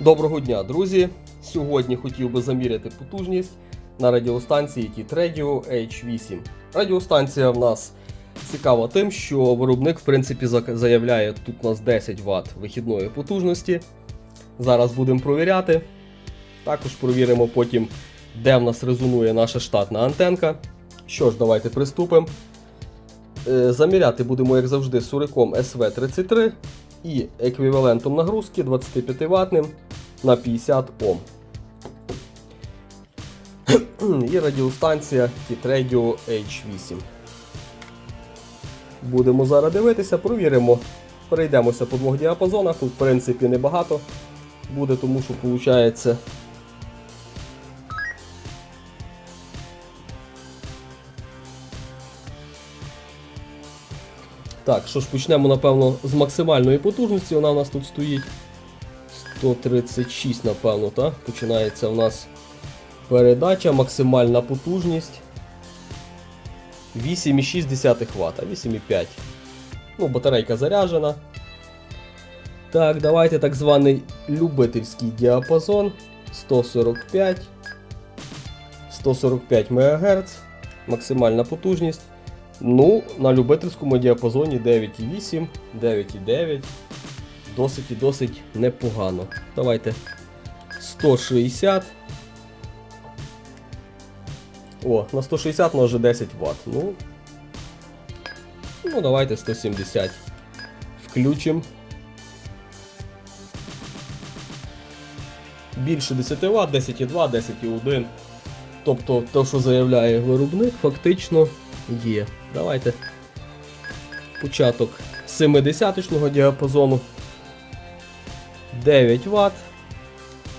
Доброго дня, друзі! Сьогодні хотів би заміряти потужність на радіостанції TIT Radio H8. Радіостанція в нас цікава тим, що виробник в принципі заявляє тут у нас 10 Вт вихідної потужності. Зараз будемо провіряти. Також провіримо потім, де в нас резонує наша штатна антенка. Що ж, давайте приступимо. Е, Заміряти будемо, як завжди, суриком SV33 і еквівалентом нагрузки 25 ватним на 50 Ом. І радіостанція T-Radio H8. Будемо зараз дивитися, провіримо. Перейдемося по двох діапазонах. Тут, в принципі, небагато буде, тому що виходить. Так, що ж, почнемо, напевно, з максимальної потужності. Вона у нас тут стоїть 136, напевно, так? Починається у нас передача, максимальна потужність. 8,6 Вт, 8,5. Ну, батарейка заряджена. Так, давайте так званий любительський діапазон 145. 145 МГц. Максимальна потужність. Ну, на любительському діапазоні 9,8, 9,9. Досить і досить непогано. Давайте 160. О, на 160 у нас вже 10 Вт. Ну, ну давайте 170. Включимо. Більше 10 Вт, 10,2, 10,1. Тобто те, що заявляє виробник, фактично є. Давайте початок 70-го діапазону. 9 Вт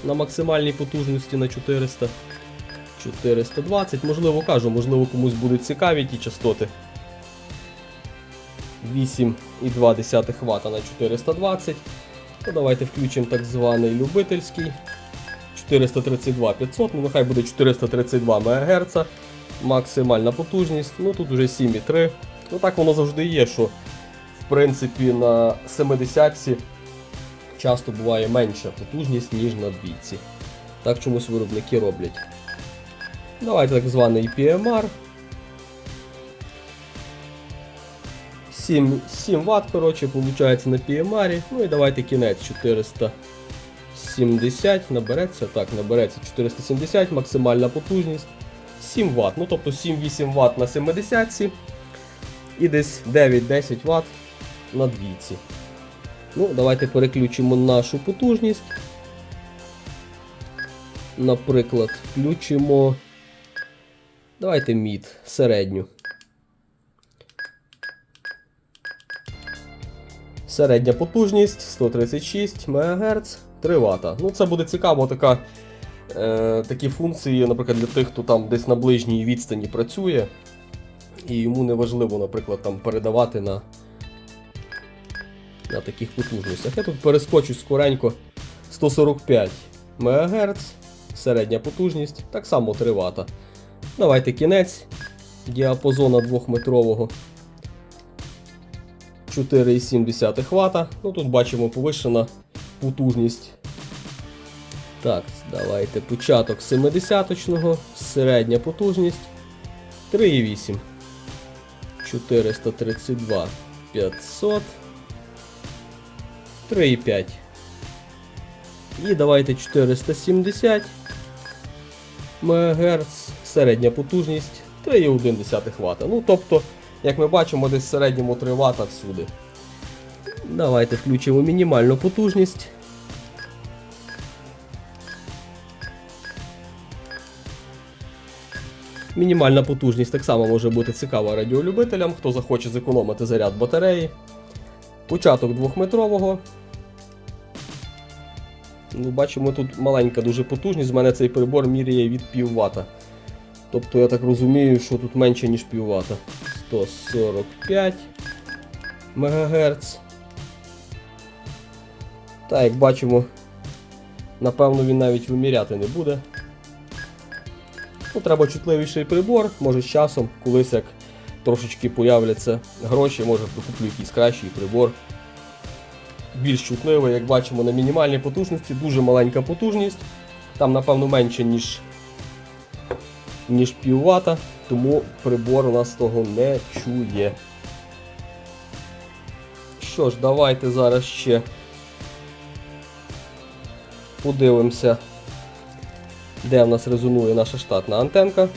на максимальній потужності на 400. 420, можливо кажу, можливо комусь будуть цікаві ті частоти. 8,2 Вт на 420. То давайте включимо так званий любительський. 432 500, ну нехай буде 432 МГц. Максимальна потужність. Ну тут вже 7,3. Ну так воно завжди є, що в принципі на 70 часто буває менша потужність, ніж на двійці. Так чомусь виробники роблять. Давайте так званий PMR. 7, 7 Вт, коротше, виходить на PMR. Ну і давайте кінець 470 набереться. Так, набереться 470, максимальна потужність. 7 Вт. Ну тобто 7-8 Вт на 70 і десь 9-10 Вт на двійці. Ну, давайте переключимо нашу потужність. Наприклад, включимо. Давайте мід, середню. Середня потужність 136 МГц, 3 Вт. Ну, це буде цікаво, така, е, такі функції, наприклад, для тих, хто там десь на ближній відстані працює. І йому не важливо, наприклад, там передавати на, на таких потужностях. Я тут перескочу скоренько 145 МГц, середня потужність, так само 3 Вт. Давайте кінець діапазона 2-метрового. 4,7 Вт. Ну тут бачимо повищена потужність. Так, давайте початок 70-го, середня потужність 3,8. 432 500. 3,5. І давайте 470 МГц, середня потужність 3,1 Вт. Ну, тобто, як ми бачимо, десь в середньому 3 Вт всюди. Давайте включимо мінімальну потужність. Мінімальна потужність так само може бути цікава радіолюбителям, хто захоче зекономити заряд батареї. Початок 2-метрового. Ну, бачимо, тут маленька дуже потужність, в мене цей прибор міряє від пів. Тобто я так розумію, що тут менше, ніж пів вата. 145 МГц. Так, як бачимо, напевно він навіть виміряти не буде. Ну, Треба чутливіший прибор, може з часом, колись як трошечки появляться гроші, може прикуплю якийсь кращий прибор. Більш чутливий, як бачимо на мінімальній потужності, дуже маленька потужність. Там, напевно, менше, ніж, ніж пів вата, тому прибор у нас того не чує. Що ж, давайте зараз ще подивимося, де в нас резонує наша штатна антенка.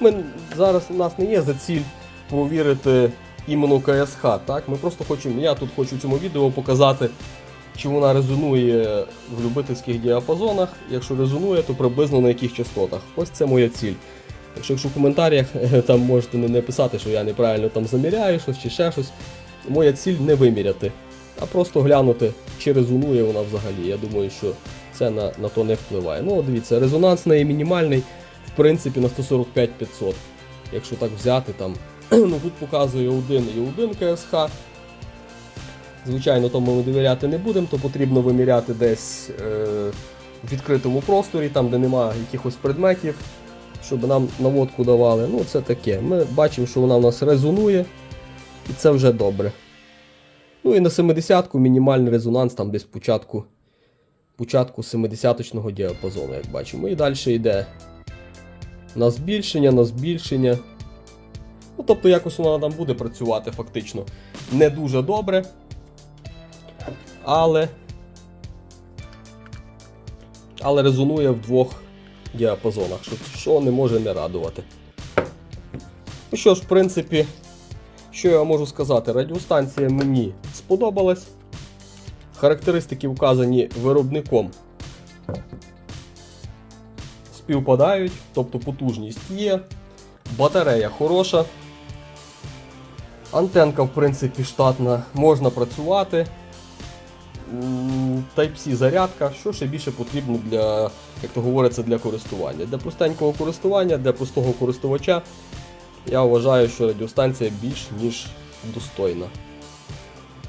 Ми зараз у нас не є за ціль провірити іменно КСХ. Так? Ми просто хочемо, я тут хочу цьому відео показати, чи вона резонує в любительських діапазонах. Якщо резонує, то приблизно на яких частотах. Ось це моя ціль. Якщо, якщо в коментарях там можете не написати, що я неправильно там заміряю щось чи ще щось. Моя ціль не виміряти, а просто глянути, чи резонує вона взагалі. Я думаю, що це на, на то не впливає. Ну, дивіться, резонанс неї мінімальний, в принципі, на 145 500. Якщо так взяти там, ну тут показує 1 і 1 КСХ. Звичайно, тому ми довіряти не будемо, то потрібно виміряти десь е, в відкритому просторі, там, де немає якихось предметів, щоб нам наводку давали. Ну, це таке. Ми бачимо, що вона в нас резонує, і це вже добре. Ну і на 70-ку мінімальний резонанс там десь початку, початку 70-очного діапазону, як бачимо. І далі йде на збільшення, на збільшення. Ну, тобто якось вона там буде працювати фактично не дуже добре. Але. Але резонує в двох діапазонах, що, що не може не радувати. Ну що ж, в принципі, що я можу сказати? Радіостанція мені сподобалась. Характеристики вказані виробником співпадають, тобто потужність є, батарея хороша. Антенка, в принципі, штатна, можна працювати. Type-C зарядка, що ще більше потрібно для, як то говориться, для користування. Для простенького користування, для простого користувача я вважаю, що радіостанція більш ніж достойна.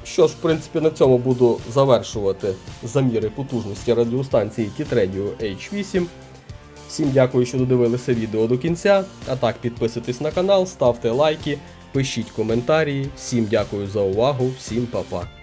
Що ж, в принципі, на цьому буду завершувати заміри потужності радіостанції T-Radio H8. Всім дякую, що додивилися відео до кінця. А так, підписуйтесь на канал, ставте лайки, пишіть коментарі. Всім дякую за увагу, всім па-па.